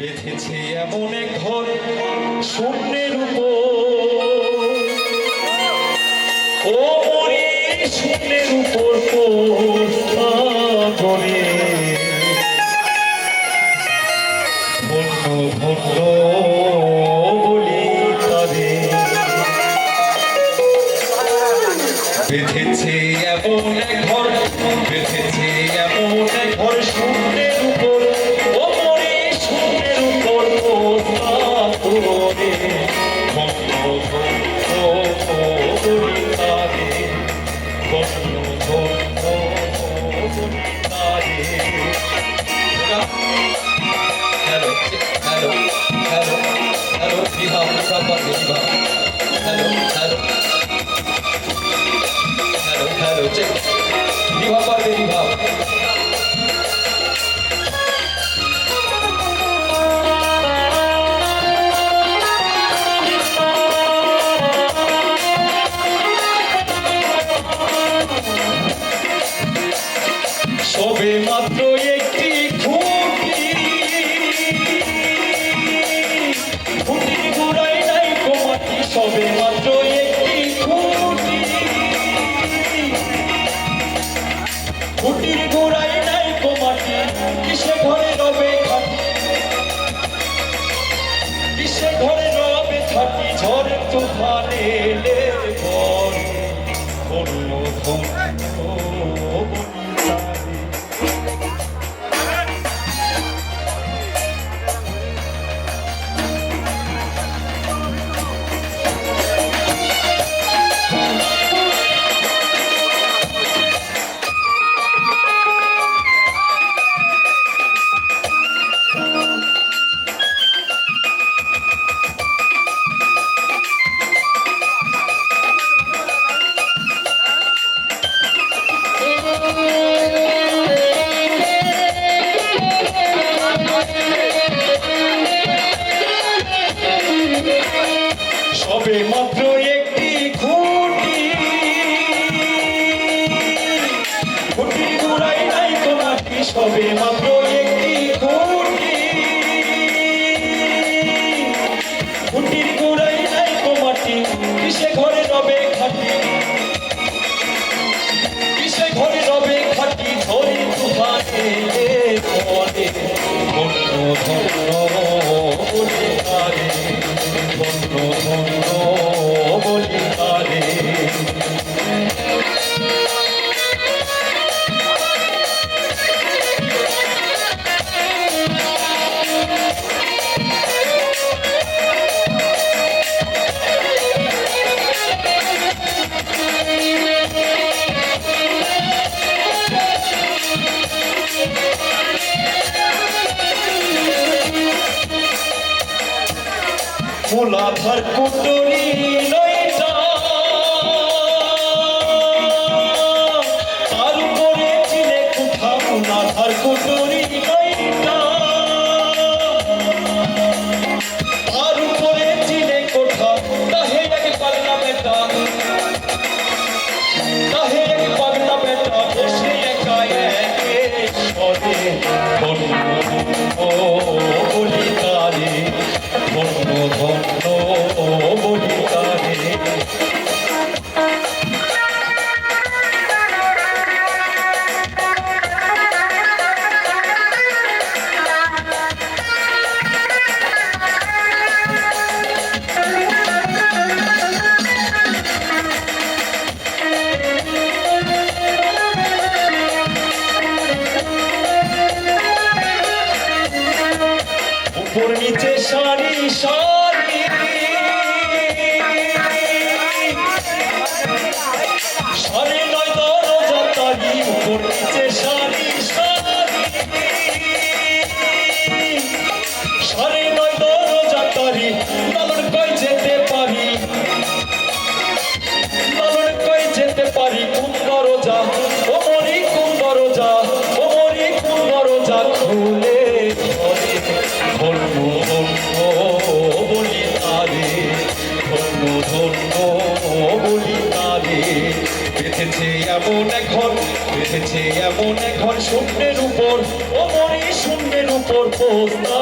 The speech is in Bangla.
বেঁধেছে এমন এক ঘর শূন্যের উপর। শূন্যের উপর বেঁধেছে এমন এক ঘর বিহাম সবার বিহাম হ্যালো কিসে ঘরে রবে খাটি কিসে ঘরে রবে খাটি ঝড় তুফানে এলে ঘরে ধন্য ধন্য সবে মাত্র একটি খুঁটি। খুঁটির গোড়ায় নাই তোমাটি সবে মাত্র একটি খুঁটি। খুঁটির গোড়ায় নাই তোমাটি কিসে ঘরে রবে খাটি? কিসে ঘরে রবে খাটি? ধরে তুফানে ধন্য ধন্য। মূলাধার কুটুরি নিচে সারি সারি। সারি নয় দরজা তারি উপর এমন এখন বেঁধেছে এমন এখন শূন্যের উপর ও মরে শূন্যের উপর পোস্তা